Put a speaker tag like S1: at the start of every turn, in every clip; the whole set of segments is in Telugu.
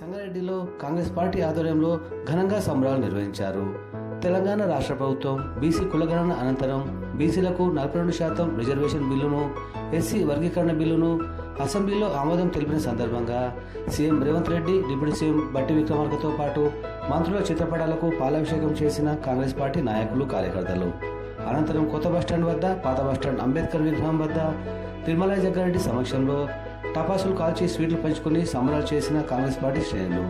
S1: సంగారెడ్డిలో కాంగ్రెస్ పార్టీ ఆధ్వర్యంలో ఘనంగా సంబరాలు నిర్వహించారు. తెలంగాణ రాష్ట్ర ప్రభుత్వం బీసీ కులగణన అనంతరం బీసీలకు నలభై రెండు శాతం రిజర్వేషన్ బిల్లును ఎస్సీ వర్గీకరణ బిల్లును అసెంబ్లీలో ఆమోదం తెలిపిన సందర్భంగా CM Revanth Reddy deputy CM Bhatti విక్రమార్కతో పాటు మంత్రుల చిత్రపటాలకు పాలాభిషేకం చేసిన కాంగ్రెస్ పార్టీ నాయకులు కార్యకర్తలు. అనంతరం కొత్త బస్టాండ్ వద్ద పాత బస్టాండ్ అంబేద్కర్ విగ్రహం వద్ద తిరుమల జగ్గారెడ్డి సమక్షంలో టపాసులు కాల్చి స్వీట్లు పంచుకుని సంబరాలు చేసిన కాంగ్రెస్ పార్టీ శ్రేణులు.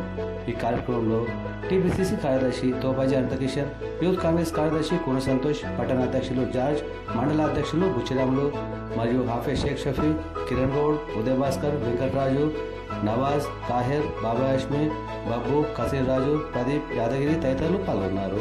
S1: ఈ కార్యక్రమంలో టీపీసీసీ కార్యదర్శి తోపాజీ అనంతకిషన్ యూత్ కాంగ్రెస్ కార్యదర్శి కూన సంతోష్ పట్టణ అధ్యక్షులు జార్జ్ మండల అధ్యక్షులు బుచ్చిరాములు మరియు హాఫీజ్ షేక్ షఫీ కిరణ్ గౌడ్ ఉదయ్ భాస్కర్ వెంకట్రాజు నవాజ్ తాహిర్ బాబా హష్మి బబ్బు కసీర్ రాజు ప్రదీప్ యాదగిరి తదితరులు పాల్గొన్నారు.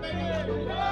S2: రాహుల్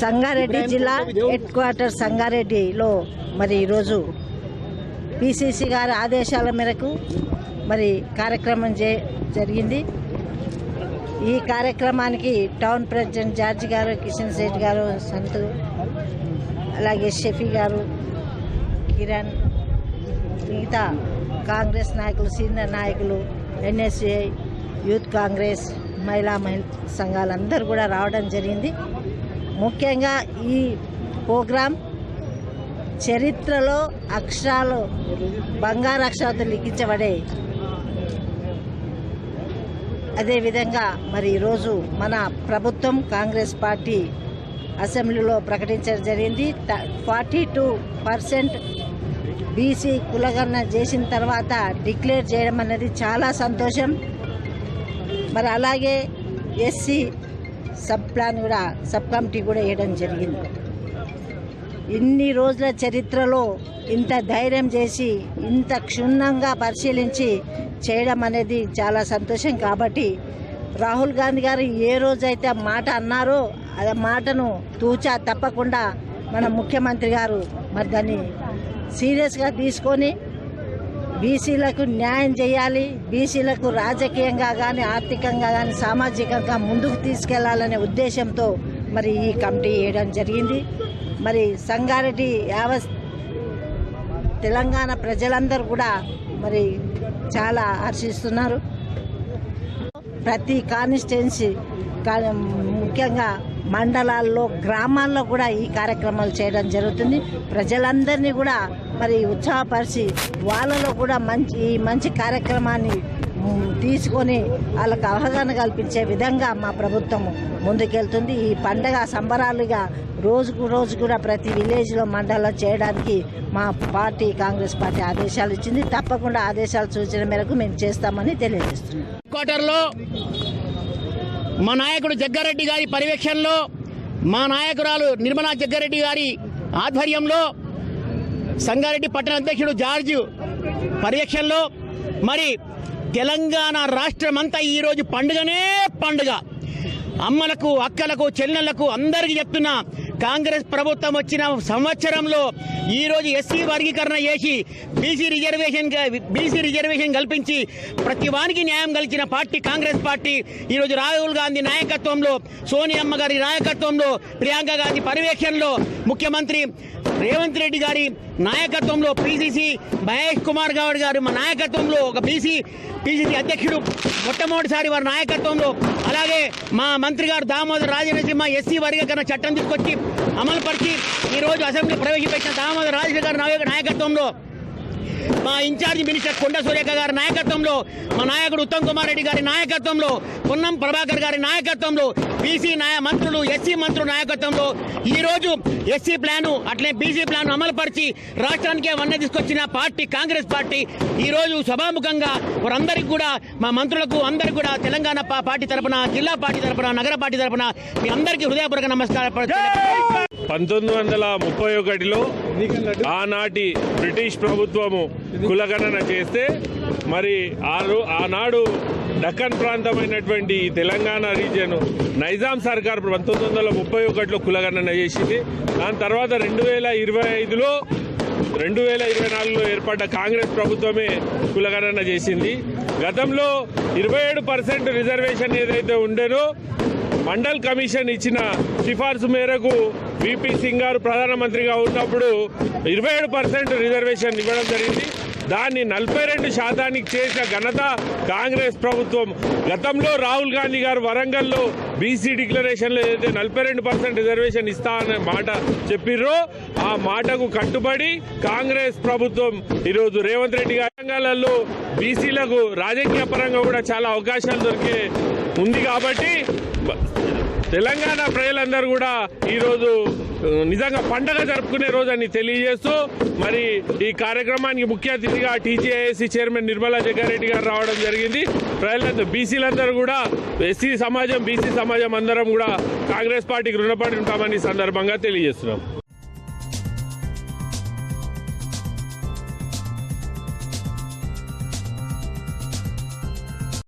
S3: సంగారెడ్డి జిల్లా హెడ్ క్వార్టర్ సంగారెడ్డిలో మరి ఈరోజు పిసిసి గారి ఆదేశాల మేరకు మరి కార్యక్రమం జే జరిగింది. ఈ కార్యక్రమానికి టౌన్ ప్రెసిడెంట్ జార్జి గారు కిషన్ శెట్టి గారు సంతు అలాగే షఫీ గారు కిరణ్ మిగతా కాంగ్రెస్ నాయకులు సీనియర్ నాయకులు ఎన్ఎస్ఏ యూత్ కాంగ్రెస్ మహిళా మహిళ సంఘాలందరూ కూడా రావడం జరిగింది. ముఖ్యంగా ఈ ప్రోగ్రాం చరిత్రలో అక్షరాలు బంగారు అక్షరాలతో లిఖించబడే అదేవిధంగా మరి ఈరోజు మన ప్రభుత్వం కాంగ్రెస్ పార్టీ అసెంబ్లీలో ప్రకటించడం జరిగింది. ఫార్టీ టూ పర్సెంట్ బీసీ కులగణన చేసిన తర్వాత డిక్లేర్ చేయడం అనేది చాలా సంతోషం. మరి అలాగే ఎస్సీ సబ్ ప్లాన్ కూడా సబ్ కమిటీ కూడా వేయడం జరిగింది. ఇన్ని రోజుల చరిత్రలో ఇంత ధైర్యం చేసి ఇంత క్షుణ్ణంగా పరిశీలించి చేయడం అనేది చాలా సంతోషం. కాబట్టి రాహుల్ గాంధీ గారు ఏ రోజైతే మాట అన్నారో ఆ మాటను తూచా తప్పకుండా మన ముఖ్యమంత్రి గారు మరి దాన్ని సీరియస్గా తీసుకొని బీసీలకు న్యాయం చేయాలి బీసీలకు రాజకీయంగా కానీ ఆర్థికంగా కానీ సామాజికంగా ముందుకు తీసుకెళ్ళాలనే ఉద్దేశంతో మరి ఈ కమిటీ వేయడం జరిగింది. మరి సంగారెడ్డి యావత్ తెలంగాణ ప్రజలందరూ కూడా మరి చాలా హర్షిస్తున్నారు. ప్రతి కాన్స్టిట్యున్సీ ముఖ్యంగా మండలాల్లో గ్రామాల్లో కూడా ఈ కార్యక్రమాలు చేయడం జరుగుతుంది. ప్రజలందరినీ కూడా మరి ఉత్సాహపరిచి వాళ్ళలో కూడా మంచి ఈ మంచి కార్యక్రమాన్ని తీసుకొని వాళ్ళకు అవగాహన కల్పించే విధంగా మా ప్రభుత్వము ముందుకెళ్తుంది. ఈ పండగ సంబరాలుగా రోజుకు రోజు కూడా ప్రతి విలేజ్లో మండలంలో చేయడానికి మా పార్టీ కాంగ్రెస్ పార్టీ ఆదేశాలు ఇచ్చింది. తప్పకుండా ఆదేశాలు సూచన మేరకు మేము చేస్తామని తెలియజేస్తున్నాం.
S4: క్వార్టర్లో మా నాయకుడు జగ్గారెడ్డి గారి పర్యవేక్షణలో మా నాయకురాలు నిర్మలా జగ్గారెడ్డి గారి ఆధ్వర్యంలో సంగారెడ్డి పట్టణ అధ్యక్షుడు జార్జ్ పర్యక్షణలో మరి తెలంగాణ రాష్ట్రమంతా ఈరోజు పండుగనే పండుగ. అమ్మలకు అక్కలకు చెల్లెళ్ళకు అందరికీ చెప్తున్నా కాంగ్రెస్ ప్రభుత్వం వచ్చిన సంవత్సరంలో ఈరోజు ఎస్సీ వర్గీకరణ చేసి బీసీ రిజర్వేషన్ బీసీ రిజర్వేషన్ కల్పించి ప్రతి వానికి న్యాయం కలిగిన పార్టీ కాంగ్రెస్ పార్టీ ఈరోజు రాహుల్ గాంధీ నాయకత్వంలో సోనియమ్మ గారి నాయకత్వంలో ప్రియాంక గాంధీ పర్యవేక్షణలో ముఖ్యమంత్రి రేవంత్ రెడ్డి గారి నాయకత్వంలో పిసిసి మహేష్ కుమార్ గౌడ్ గారు మా నాయకత్వంలో ఒక బీసీ పిసిసి అధ్యక్షుడు మొట్టమొదటిసారి వారి నాయకత్వంలో అలాగే మా మంత్రి గారు దామోదర్ రాజనరసింహ ఎస్సీ వర్గీకరణ చట్టం తీసుకొచ్చి అమలుపరిచి ఈరోజు అసెంబ్లీ ప్రవేశపెట్టిన దామోదర్ రాజశేఖర్ గారి నాయకత్వంలో మా ఇన్ఛార్జి మినిస్టర్ కొండ సురేఖ గారి నాయకత్వంలో మా నాయకుడు ఉత్తమ్ కుమార్ రెడ్డి గారి నాయకత్వంలో పొన్నం ప్రభాకర్ గారి నాయకత్వంలో బీసీ నాయ మంత్రులు ఎస్సీ మంత్రుల నాయకత్వంలో ఈ రోజు ఎస్సీ ప్లాను అట్లే బీసీ ప్లాన్ అమలుపరిచి రాష్ట్రానికే వన్నె తీసుకొచ్చిన పార్టీ కాంగ్రెస్ పార్టీ ఈ రోజు సభాముఖంగా వారందరికీ కూడా మా మంత్రులకు అందరికీ కూడా తెలంగాణ పా- పార్టీ తరపున జిల్లా పార్టీ తరపున నగర పార్టీ తరపున మీ అందరికీ హృదయపూర్వక నమస్కారం
S2: పంతొమ్మిది వందల ముప్పై ఒకటిలో ఆనాటి బ్రిటిష్ ప్రభుత్వము కులగణన చేస్తే మరి ఆరు ఆనాడు దక్కన్ ప్రాంతమైనటువంటి తెలంగాణ రీజియన్ నైజాం సర్కార్ పంతొమ్మిది వందల ముప్పై ఒకటిలో కులగణన చేసింది. దాని తర్వాత రెండు వేల ఇరవై ఐదులో రెండు వేల ఇరవై నాలుగులో ఏర్పడ్డ కాంగ్రెస్ ప్రభుత్వమే కులగణన చేసింది. గతంలో ఇరవై ఏడు పర్సెంట్ రిజర్వేషన్ ఏదైతే ఉండేనో మండల్ కమిషన్ ఇచ్చిన సిఫార్సు మేరకు విపి సింగ్ గారు ప్రధానమంత్రిగా ఉన్నప్పుడు ఇరవై ఏడు పర్సెంట్ రిజర్వేషన్ ఇవ్వడం జరిగింది. దాన్ని నలభై రెండు శాతానికి చేసిన ఘనత కాంగ్రెస్ ప్రభుత్వం. గతంలో రాహుల్ గాంధీ గారు వరంగల్లో బీసీ డిక్లరేషన్లో ఏదైతే నలభై రెండు పర్సెంట్ రిజర్వేషన్ ఇస్తా అనే మాట చెప్పిర్రో ఆ మాటకు కట్టుబడి కాంగ్రెస్ ప్రభుత్వం ఈరోజు రేవంత్ రెడ్డి గారి బీసీలకు రాజకీయ పరంగా కూడా చాలా అవకాశాలు దొరికే ఉంది కాబట్టి తెలంగాణ ప్రజలందరూ కూడా ఈరోజు నిజంగా పండగ జరుపుకునే రోజు అని తెలియజేస్తూ మరి ఈ కార్యక్రమానికి ముఖ్య అతిథిగా టీజీఐఎస్సీ చైర్మన్ నిర్మలా జగ్గారెడ్డి గారు రావడం జరిగింది. ప్రజలందరూ బీసీలందరూ కూడా ఎస్సీ సమాజం బీసీ సమాజం అందరం కూడా కాంగ్రెస్ పార్టీకి రుణపడి ఉంటామని సందర్భంగా తెలియజేస్తున్నాం.